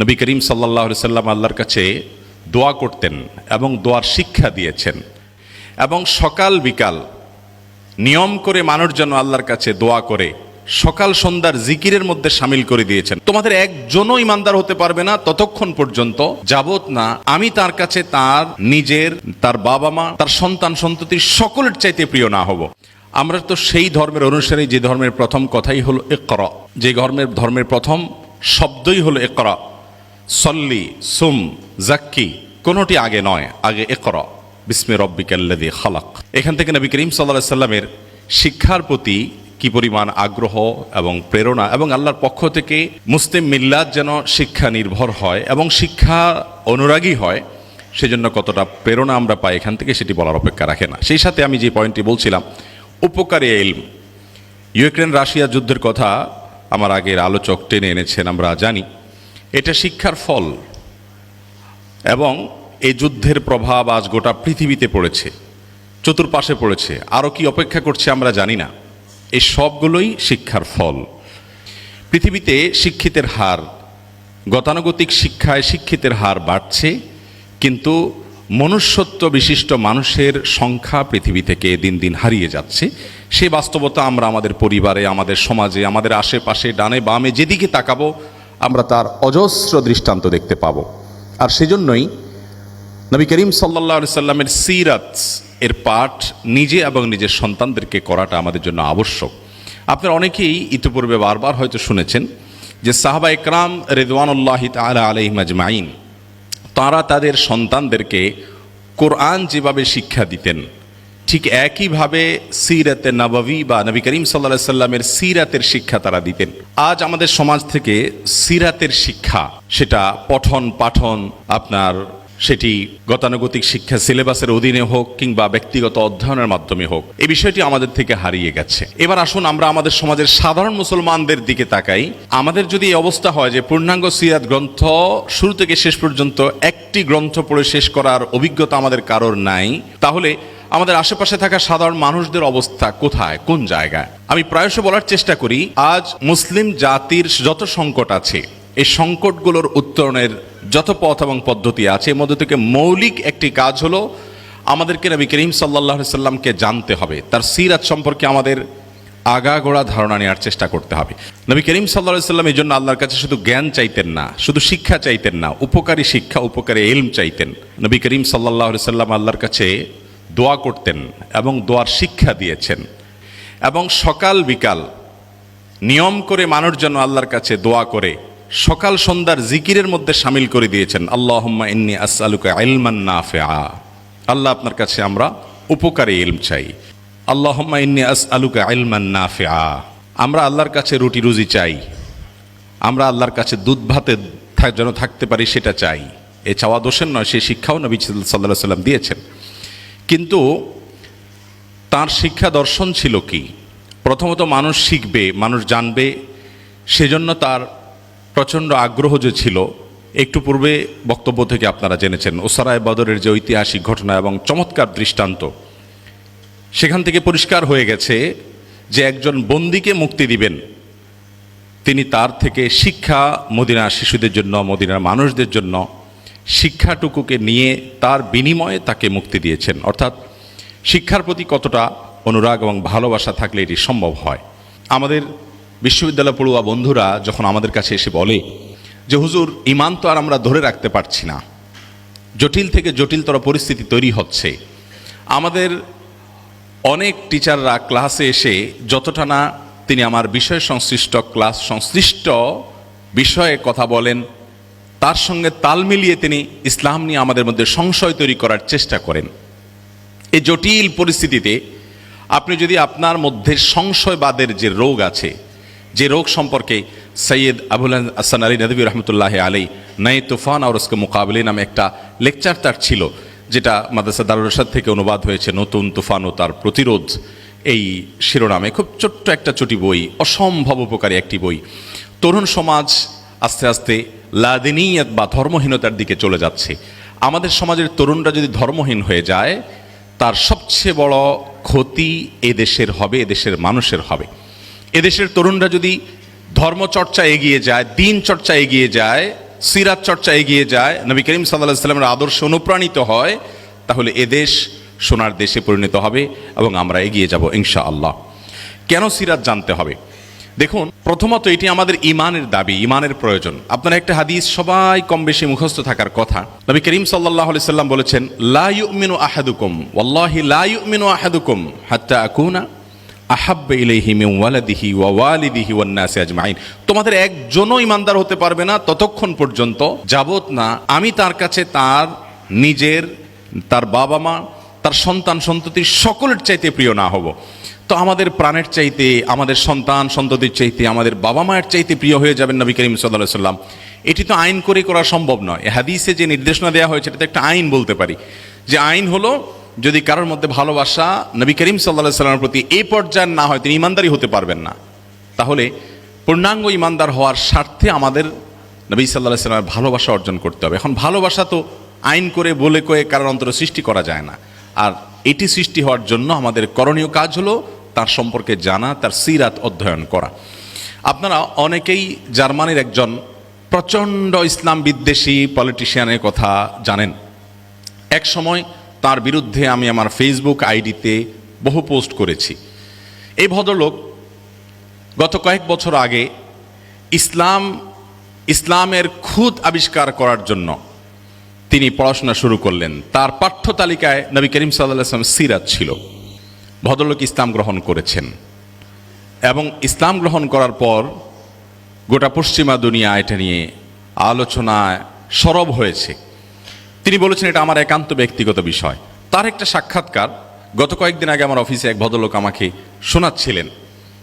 নবী করিম সাল্লাহ সাল্লাম আল্লাহর কাছে দোয়া করতেন এবং দোয়ার শিক্ষা দিয়েছেন। এবং সকাল বিকাল নিয়ম করে মানুষ যেন আল্লাহর কাছে দোয়া করে, সকাল সন্ধ্যার জিকিরের মধ্যে সামিল করে দিয়েছেন। তোমাদের একজনও ইমানদার হতে পারবে না ততক্ষণ পর্যন্ত যাবত না, আমি তার কাছে তার নিজের, তার বাবা মা তার সন্তান সন্ততির সকলের চাইতে প্রিয় না হব। আমরা তো সেই ধর্মের অনুসারে, যে ধর্মের প্রথম কথাই হলো একরা যে ধর্মের ধর্মের প্রথম শব্দই হলো একরা সল্লি, সুম, জাক্কি, কোনোটি আগে নয়, আগে একরা বিস্মে রব্বিকাল্লাদি খালাক। এখান থেকে নবী করিম সাল্লাহ সাল্লামের শিক্ষার প্রতি কি পরিমাণ আগ্রহ এবং প্রেরণা এবং আল্লাহর পক্ষ থেকে মুসলিম মিল্লাত যেন শিক্ষা নির্ভর হয় এবং শিক্ষা অনুরাগী হয়, সেজন্য কতটা প্রেরণা আমরা পাই এখান থেকে সেটি বলার অপেক্ষা রাখে না। সেই সাথে আমি যে পয়েন্টটি বলছিলাম, উপকারী এলম ইউক্রেন রাশিয়া যুদ্ধের কথা আমার আগের আলোচক টেনে এনেছেন, আমরা জানি। এটা শিক্ষার ফল। এবং এই যুদ্ধের প্রভাব আজ গোটা পৃথিবীতে পড়েছে, চতুর্পাশে পড়েছে। আরও কি অপেক্ষা করছে আমরা জানি না। এই সবগুলোই শিক্ষার ফল। পৃথিবীতে শিক্ষিতের হার, গতানুগতিক শিক্ষায় শিক্ষিতের হার বাড়ছে, কিন্তু মনুষ্যত্ব বিশিষ্ট মানুষের সংখ্যা পৃথিবী থেকে দিন দিন হারিয়ে যাচ্ছে। সে বাস্তবতা আমরা আমাদের পরিবারে, আমাদের সমাজে, আমাদের আশেপাশে, ডানে বামে যেদিকে তাকাবো আমরা তার অজস্র দৃষ্টান্ত দেখতে পাবো। আর সেজন্যই নবী করিম সাল্লা সাল্লামের সিরাত, এর পাঠ নিজে এবং নিজের সন্তানদেরকে করাটা আমাদের জন্য আবশ্যক। আপনারা অনেকেই ইতিপূর্বে বারবার হয়তো শুনেছেন যে সাহাবা একরাম রেদওয়ানুল্লাহ তালা আলহিম আজমাইন, তাঁরা তাদের সন্তানদেরকে কোরআন যেভাবে শিক্ষা দিতেন ঠিক একইভাবে সিরাতে নববী বা নবী করিম সাল্লা সাল্লামের সিরাতের শিক্ষা তারা দিতেন। আজ আমাদের সমাজ থেকে সিরাতের শিক্ষা, সেটা পঠন পাঠন আপনার সেটি গতানুগতিক শিক্ষা সিলেবাসের অধীনে হোক কিংবা ব্যক্তিগত অধ্যয়নের মাধ্যমে হোক, এই বিষয়টি আমাদের থেকে হারিয়ে গেছে। এবার আসুন আমরা আমাদের সমাজের সাধারণ মুসলমানদের দিকে তাকাই। আমাদের যদি এই অবস্থা হয় যে পূর্ণাঙ্গ সিরাত গ্রন্থ শুরু থেকে শেষ পর্যন্ত একটি গ্রন্থ পড়ে শেষ করার অভিজ্ঞতা আমাদের কারোর নাই, তাহলে আমাদের আশেপাশে থাকা সাধারণ মানুষদের অবস্থা কোথায়? কোন জায়গায়? আমি প্রায়শ বলার চেষ্টা করি, আজ মুসলিম জাতির যত সংকট আছে, এই সংকটগুলোর উত্তরণের যত পথ এবং পদ্ধতি আছে, এর মধ্যে থেকে মৌলিক একটি কাজ হলো, আমাদেরকে নবী করিম সাল্লাহ সাল্লামকে জানতে হবে। তার সিরাত সম্পর্কে আমাদের আগাগোড়া ধারণা নেওয়ার চেষ্টা করতে হবে। নবী করিম সাল্লাহ সাল্লাম এই জন্য আল্লাহর কাছে শুধু জ্ঞান চাইতেন না, শুধু শিক্ষা চাইতেন না, উপকারী শিক্ষা, উপকারী এলম চাইতেন। নবী করিম সাল্লাহ সাল্লাম আল্লাহর কাছে দোয়া করতেন এবং দোয়ার শিক্ষা দিয়েছেন। এবং সকাল বিকাল নিয়ম করে মানুষ যেন আল্লাহর কাছে দোয়া করে, সকাল সন্ধ্যার জিকিরের মধ্যে সামিল করে দিয়েছেন আল্লাহ ইন্নি আসআলুকা ইলমান নাফিআ। আল্লাহ আপনার কাছে আমরা উপকারী ইলম চাই। আল্লাহ ইন্নি আসআলুকা ইলমান নাফিআ। আমরা আল্লাহর কাছে রুটি রুজি চাই। আমরা আল্লাহর কাছে দুধ ভাতে যেন থাকতে পারি সেটা চাই। এ চাওয়া দোষের নয় সেই শিক্ষাও নবী সাল্লাহ সাল্লাম দিয়েছেন। কিন্তু তার শিক্ষা দর্শন ছিল কি? প্রথমত মানুষ শিখবে, মানুষ জানবে, সেজন্য তার প্রচণ্ড আগ্রহ যে ছিল। একটু পূর্বে বক্তব্য থেকে আপনারা জেনেছেন, ওসারায় বদরের যে ঐতিহাসিক ঘটনা এবং চমৎকার দৃষ্টান্ত, সেখান থেকে পরিষ্কার হয়ে গেছে যে একজন বন্দিকে মুক্তি দিবেন, তিনি তার থেকে শিক্ষা মদিনার শিশুদের জন্য, মদিনার মানুষদের জন্য শিক্ষাটুকুকে নিয়ে তার বিনিময়ে তাকে মুক্তি দিয়েছেন। অর্থাৎ শিক্ষার প্রতি কতটা অনুরাগ এবং ভালোবাসা থাকলে এটি সম্ভব হয়? আমাদের বিশ্ববিদ্যালয় পড়ুয়া বন্ধুরা যখন আমাদের কাছে এসে বলে যে, হুজুর ইমান তো আর আমরা ধরে রাখতে পারছি না। জটিল থেকে জটিলতর পরিস্থিতি তৈরি হচ্ছে। আমাদের অনেক টিচাররা ক্লাসে এসে যতটা না তিনি আমার বিষয় সংশ্লিষ্ট, ক্লাস সংশ্লিষ্ট বিষয়ে কথা বলেন তার সঙ্গে তাল মিলিয়ে তিনি ইসলাম নিয়ে আমাদের মধ্যে সংশয় তৈরি করার চেষ্টা করেন। এই জটিল পরিস্থিতিতে আপনি যদি আপনার মধ্যে সংশয়বাদের যে রোগ আছে, যে রোগ সম্পর্কে সৈয়দ আবুল হাসান আলী নদী রহমতুল্লাহ আলী নয় তুফান আর উসকে মোকাবলে নামে একটা লেকচার তার ছিল, যেটা মাদ্রাসা দারুল রশাদ থেকে অনুবাদ হয়েছে নতুন তুফান ও তার প্রতিরোধ। এই শিরোনামে খুব ছোট্ট একটা চটি বই, অসম্ভব উপকারী একটি বই। তরুণ সমাজ আস্তে আস্তে লাদিনিয়ত বা ধর্মহীনতার দিকে চলে যাচ্ছে। আমাদের সমাজের তরুণরা যদি ধর্মহীন হয়ে যায়, তার সবচেয়ে বড় ক্ষতি এদেশের হবে, এদেশের মানুষের হবে। এদেশের তরুণরা যদি ধর্মচর্চা এগিয়ে যায়, দিন চর্চা এগিয়ে যায়, সিরাত চর্চা এগিয়ে যায়, নবী করিম সাল্লাহ সাল্লামের আদর্শ অনুপ্রাণিত হয়, তাহলে এদেশ সোনার দেশে পরিণত হবে এবং আমরা এগিয়ে যাব ইনশা আল্লাহ কেন সিরাত জানতে হবে? দেখুন, প্রথমত এটি আমাদের ইমানের দাবি ইমানের প্রয়োজন। আপনার একটা হাদিস সবাই কম বেশি মুখস্থ থাকার কথা। নবী করিম সাল্লাহ সাল্লাম বলেছেন, লা ইউমিনু আহাদুকুম, ওয়াল্লাহি লা ইউমিনু আহাদুকুম, হাত্তা আকুনা আহাব্বে ইলাইহি মিন ওয়ালাদিহি ওয়া ওয়ালিদিহি ওয়ান নাসি আজমাইন। তোমাদের একজনও ইমানদার হতে পারবে না ততক্ষণ পর্যন্ত যাবত না আমি তার কাছে তার নিজের, তার বাবা মা, তার সন্তান সন্ততির সকলের চাইতে প্রিয় না হব। তো আমাদের প্রাণের চাইতে, আমাদের সন্তান সন্ততির চাইতে, আমাদের বাবা মায়ের চাইতে প্রিয় হয়ে যাবেন নবী করিম সাল্লাহ সাল্লাম এটি তো আইন করে করা সম্ভব নয়। এ হাদিসে যে নির্দেশনা দেওয়া হয়েছে এটা তো একটা আইন বলতে পারি। যে আইন হলো, যদি কারোর মধ্যে ভালোবাসা নবী করিম সাল্লাহ সাল্লামের প্রতি এই পর্যায়ের না হয়, তিনি ইমানদারি হতে পারবেন না। তাহলে পূর্ণাঙ্গ ইমানদার হওয়ার স্বার্থে আমাদের নবী সাল্লাহ সাল্লামের ভালোবাসা অর্জন করতে হবে। এখন ভালোবাসা তো আইন করে, বলে কয়ে কারোর অন্তর সৃষ্টি করা যায় না। আর এটি সৃষ্টি হওয়ার জন্য আমাদের করণীয় কাজ হলো তার সম্পর্কে জানা, তার সিরাত অধ্যয়ন করা। আপনারা অনেকেই জার্মানির একজন প্রচণ্ড ইসলাম বিদ্বেষী পলিটিশিয়ানের কথা জানেন। এক সময় তার বিরুদ্ধে আমি আমার ফেসবুক আইডিতে বহু পোস্ট করেছি। এই ভদ্রলোক গত কয়েক বছর আগে ইসলাম, ইসলামের খুদ আবিষ্কার করার জন্য তিনি পড়াশোনা শুরু করলেন। তার পাঠ্য তালিকায় নবী করিম সাল্লাম সিরাত ছিল। ভদ্রলোক ইসলাম গ্রহণ করেছেন। এবং ইসলাম গ্রহণ করার পর গোটা পশ্চিমা দুনিয়া এটা নিয়ে আলোচনায় সরব হয়েছে। তিনি বলেছেন, এটা আমার একান্ত ব্যক্তিগত বিষয়। তার একটা সাক্ষাৎকার, গত কয়েকদিন আগে আমার অফিসে এক ভদ্রলোক আমাকে শোনাচ্ছিলেন।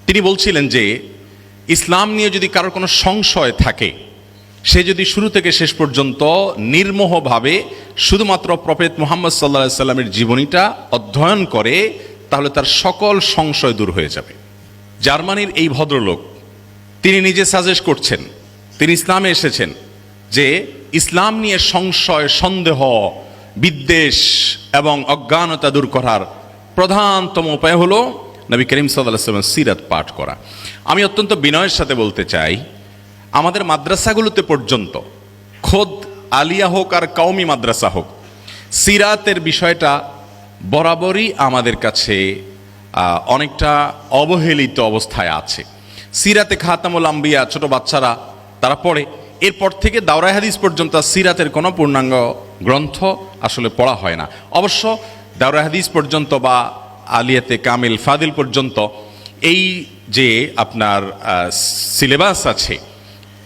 তিনি বলছিলেন যে, ইসলাম নিয়ে যদি কারোর কোনো সংশয় থাকে, সে যদি শুরু থেকে শেষ পর্যন্ত নির্মোহভাবে শুধুমাত্র প্রফেত মোহাম্মদ সাল্লা সাল্লামের জীবনীটা অধ্যয়ন করে তাহলে তার সকল সংশয় দূর হয়ে যাবে। জার্মানির এই ভদ্রলোক, তিনি নিজে সাজেস্ট করছেন, তিনি ইসলামে এসেছেন যে ইসলাম নিয়ে সংশয়, সন্দেহ, বিদ্বেষ এবং অজ্ঞানতা দূর করার প্রধানতম উপায় হলো নবী করিম সাল্লাহ সিরাত পাঠ করা। আমি অত্যন্ত বিনয়ের সাথে বলতে চাই, আমাদের মাদ্রাসাগুলোতে পর্যন্ত, খোদ আলিয়া হোক আর কওমি মাদ্রাসা হোক, সিরাতের বিষয়টা বরাবরই আমাদের কাছে অনেকটা অবহেলিত অবস্থায় আছে। সিরাতে খাতামুল আম্বিয়া, ছোট বাচ্চারা, তারা পড়ে। এরপর থেকে দাওরাই হাদিস পর্যন্ত সিরাতের কোনো পূর্ণাঙ্গ গ্রন্থ আসলে পড়া হয় না। অবশ্য দাওরাই হাদিস পর্যন্ত বা আলিয়াতে কামিল ফাদিল পর্যন্ত এই যে আপনার সিলেবাস আছে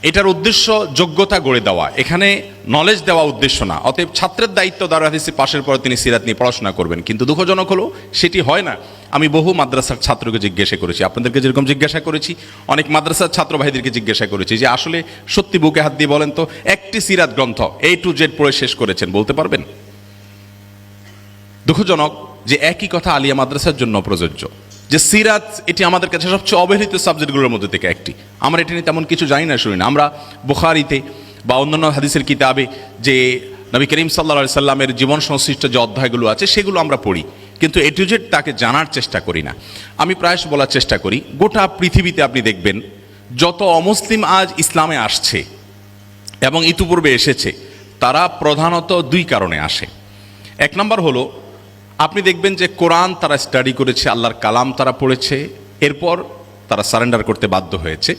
এটার উদ্দেশ্য যোগ্যতা গড়ে দেওয়া। এখানে নলেজ দেওয়া উদ্দেশ্য না। অতএব ছাত্রের দায়িত্ব দারুল হাদিসে পাশের পর তিনি সিরাত নিয়ে পড়াশোনা করবেন। কিন্তু দুঃখজনক হলো, সেটি হয় না। আমি বহু মাদ্রাসার ছাত্রকে জিজ্ঞাসা করেছি। আপনাদেরকে যেরকম জিজ্ঞাসা করেছি, অনেক মাদ্রাসার ছাত্র ভাইদেরকে জিজ্ঞাসা করেছি যে, আসলে সত্যি বুকে হাত দিয়ে বলেন তো, একটি সিরাত গ্রন্থ এ টু জেড পড়ে শেষ করেছেন, বলতে পারবেন? দুঃখজনক যে একই কথা আলিয়া মাদ্রাসার জন্য প্রযোজ্য। যে সিরাত, এটি আমাদের কাছে সবচেয়ে অবহেলিত সাবজেক্টগুলোর মধ্যে থেকে একটি। আমরা এটি নিয়ে তেমন কিছু জানি না, শুনি না। আমরা বুখারিতে বা অন্যান্য হাদিসের কিতাবে যে নবী করিম সাল্লা সাল্লামের জীবন সংশ্লিষ্ট যে অধ্যায়গুলো আছে, সেগুলো আমরা পড়ি। কিন্তু এ টু জেড তাকে জানার চেষ্টা করি না। আমি প্রায়শ বলার চেষ্টা করি, গোটা পৃথিবীতে আপনি দেখবেন, যত অমুসলিম আজ ইসলামে আসছে এবং ইতিপূর্বে এসেছে, তারা প্রধানত দুই কারণে আসে। এক নম্বর হলো আপনি দেখবেন যে কোরআন তারা স্টাডি করেছে, আল্লাহর কালাম তারা পড়েছে, এরপর তারা সারেন্ডার করতে বাধ্য হয়েছে।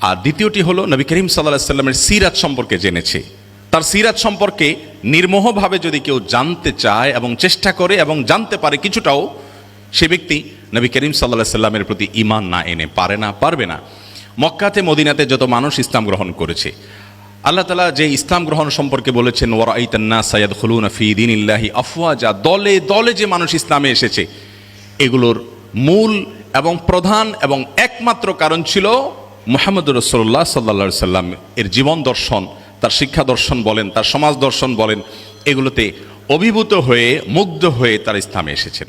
আর দ্বিতীয়টি হলো, নবী করিম সাল্লাহ সাল্লামের সিরাত সম্পর্কে জেনেছে। তার সিরাত সম্পর্কে নির্মোহভাবে যদি কেউ জানতে চায় এবং চেষ্টা করে এবং জানতে পারে কিছুটাও, সে ব্যক্তি নবী করিম সাল্লাহ সাল্লামের প্রতি ইমান না এনে পারে না, পারবে না। মক্কাতে, মদিনাতে যত মানুষ ইসলাম গ্রহণ করেছে আল্লাহ তালা যে ইসলাম গ্রহণ সম্পর্কে বলেছেন ওয়ারাইতান্না সাইয়াদ খুলুন ফি দিন ইল্লাহি আফওয়াজা। দলে দলে যে মানুষ ইসলামে এসেছে, এগুলোর মূল এবং প্রধান এবং একমাত্র কারণ ছিল মোহাম্মদ রসোল্লাহ সাল্লা সাল্লাম। এর জীবন দর্শন, তার শিক্ষা দর্শন বলেন, তার সমাজ দর্শন বলেন, এগুলোতে অভিভূত হয়ে, মুগ্ধ হয়ে তার ইসলামে এসেছেন।